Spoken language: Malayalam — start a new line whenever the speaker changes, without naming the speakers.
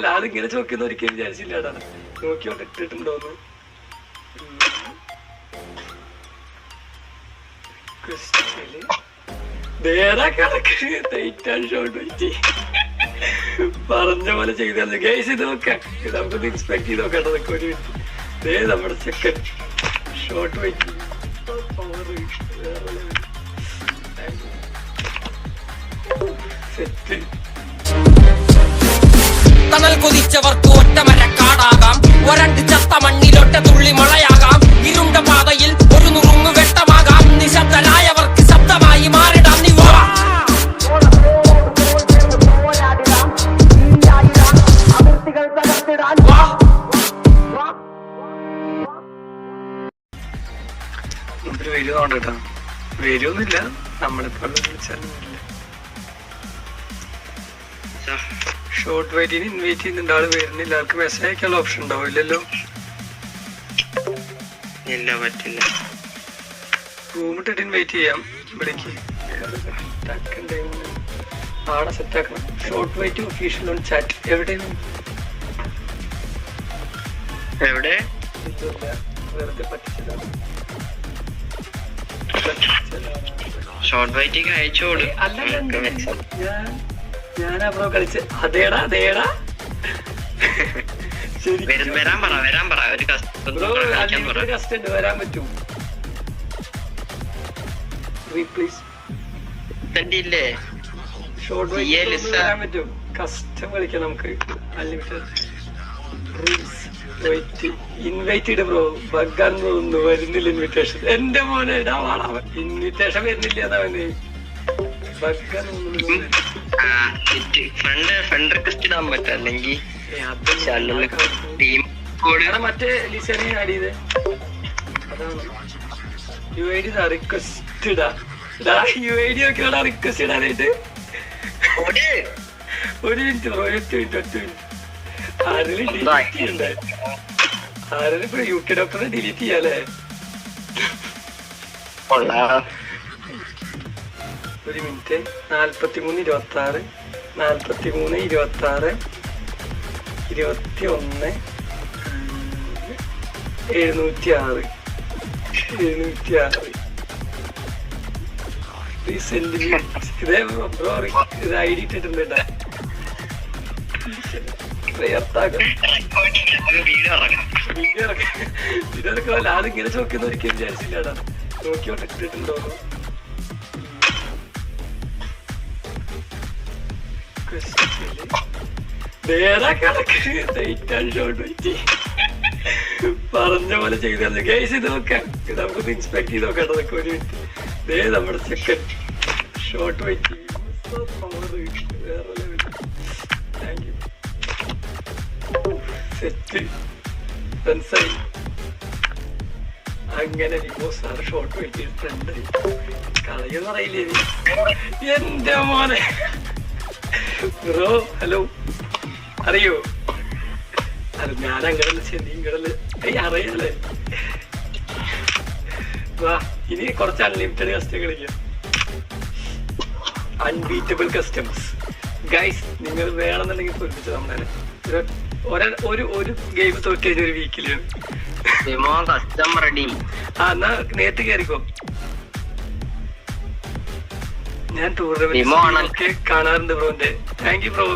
കുഴപ്പമില്ല അതിങ്ങനെ ഒരിക്കലും വിചാരിച്ചില്ലാടാ നോക്കിയോണ്ട് ഇട്ടിട്ടുണ്ടോന്ന് പറഞ്ഞ പോലെ ചെയ്തു ഗൈസ് ഇത് നോക്കാം. നമുക്കൊന്ന് ഇൻസ്പെക്ട് ചെയ്ത് നോക്കാം ഒരു മിനിറ്റ് നമ്മുടെ ചെക്കൻ ഷോർട്ട് വെച്ച്
കൊതിച്ചവർക്ക് ഒറ്റമര കാടാകാം. ഒരണ്ട് ചത്ത മണ്ണിലൊറ്റ തുള്ളി മഴയാകാം ഇരുണ്ട പാതയിൽ ഒരു നുറുങ്ങു വെട്ടമാകാം. നിശബ്ദരായവർക്ക് ശബ്ദമായി മാറിടാം.
വരുമൊന്നുമില്ല നമ്മളിപ്പോ വിളിച്ചാലൊന്നുമില്ല ഷോർട്ട് വെയിറ്റിന് ഇൻവൈറ്റ് ചെയ്യുന്നുണ്ട്. ആൾ വരുന്നില്ല. ആൾക്ക് മെസ്സേജ് അയക്കാനുള്ള ഓപ്ഷൻ ഉണ്ടാവും ഇല്ലല്ലോ
ഇല്ല പറ്റില്ല.
റൂം ഇട്ടിട്ട് ഇൻവൈറ്റ് ചെയ്യാം. ഇവിടേക്ക്. ആടെ സെറ്റ് ആക്കണം. Short wait official on chat എവിടെയാണ്?
എവിടെ?
വെറുതെ പറ്റിച്ചതാണ്.
ഷോർട്ട് വൈറ്റിക്ക് അയച്ചോളൂ.
ഞാനാ ബ്രോ കളിച്ച്. അതേടാ അതേടാ. ശരി.
വരാൻ പറ വരാൻ പറ. ഒരു കസ്റ്റമർ
ബ്രോ
കളിക്കാൻ പറ.
കസ്റ്റ് ഉണ്ട് വരാൻ പറ്റും പ്ലീസ്
ഇതന്റെ ഇല്ലേ
ഷോർട്ട്. വരാൻ പറ്റും. കസ്റ്റം കളിക്കാം നമുക്ക്. Unlimited rules wait invite bro. ബഗ്ഗാൻ തോന്നുന്നു വരുന്നില്ല ഇൻവിറ്റേഷൻ എന്റെ മോനെ ഇടാ വാടാ. ഇൻവിറ്റേഷൻ വരുന്നില്ല എന്നാ വന്നേ ബഗ്ഗാൻ തോന്നുന്നു
ഫ്രണ്ട് ഫ്രണ്ട് റിക്വസ്റ്റ് ഇടാൻ പറ്റും അല്ലെങ്കിൽ ടീം കോഡ്
മറ്റേ ലിസനെ ആഡ് ചെയ്തേ. യു ഐ ഡി റിക്വസ്റ്റ് ഇടാ യു ഐ ഡി ഒക്കെ റിക്വസ്റ്റ് ഇടാനായിട്ട്. ഒരു മിനിറ്റ് ബ്രോ ഒറ്റ മിനിറ്റ് ഒറ്റ മിനിറ്റ് ആരെങ്കിലും. ഡിലീറ്റ് ചെയ്യണ്ടേ? ആരെങ്കിലും ഇപ്പൊ യു കെ ഡോക്ടറെ ഡിലീറ്റ് ചെയ്യാലേ ഒരു മിനിറ്റ്. നാൽപ്പത്തി മൂന്ന് ഇരുപത്തി ആറ് നാൽപ്പത്തി മൂന്ന് ഇരുപത്തി ആറ് ഇരുപത്തി ഒന്ന് എഴുന്നൂറ്റി ആറ് എഴുന്നൂറ്റി ആറ് റീസെന്റ് ഇതേ ഇത് ഐ ഡി ഒരിക്കലും വിചാരിച്ചില്ലാടാ നോക്കി ഇട്ടിട്ടുണ്ടോന്ന് വേറെ കണക്ക് തേറ്റാൻ ഷോട്ട് വെച്ച് പറഞ്ഞ പോലെ ചെയ്തു ഗൈസ് ഇത് നോക്കാം നമുക്കൊന്ന് ഇൻസ്പെക്ട് ചെയ്ത് നോക്കാം അതൊക്കെ ഒരു മിനിറ്റ് ദേ നമ്മുടെ സെക്കൻഡ് ഷോട്ട് വെച്ച് വേറെ താങ്ക് യു സെറ്റ് മനസ്സായി അങ്ങനെ സാർ ഷോട്ട് ചെയ്ത് ഫ്രണ്ട് കളയെന്ന് എന്റെ മോനെ ബ്രോ ഹലോ അറിയോ? അത് ഞാൻ അങ്ങനെ ചെന്നി ഇങ്ങടൽ അറിയാലേ വാ ഇനി കുറച്ച് അൺലിമിറ്റഡ് കസ്റ്റം കളിക്കാം അൺബീറ്റബിൾ കസ്റ്റമേഴ്സ് ഗൈസ് നിങ്ങൾ വേണമെന്നുണ്ടെങ്കിൽ തോൽപ്പിച്ചു നമ്മളെ ഒരു- ഒരു ഗെയിം തോറ്റ ഒരു വീക്കിൽ
ഡെമോ കസ്റ്റം റെഡി
ആ എന്നാ നേരത്തെ കയറിക്കോ ഞാൻ? ടൂർണമെന്റ് കാണാറുണ്ട് ബ്രോന്റെ താങ്ക് യു ബ്രോ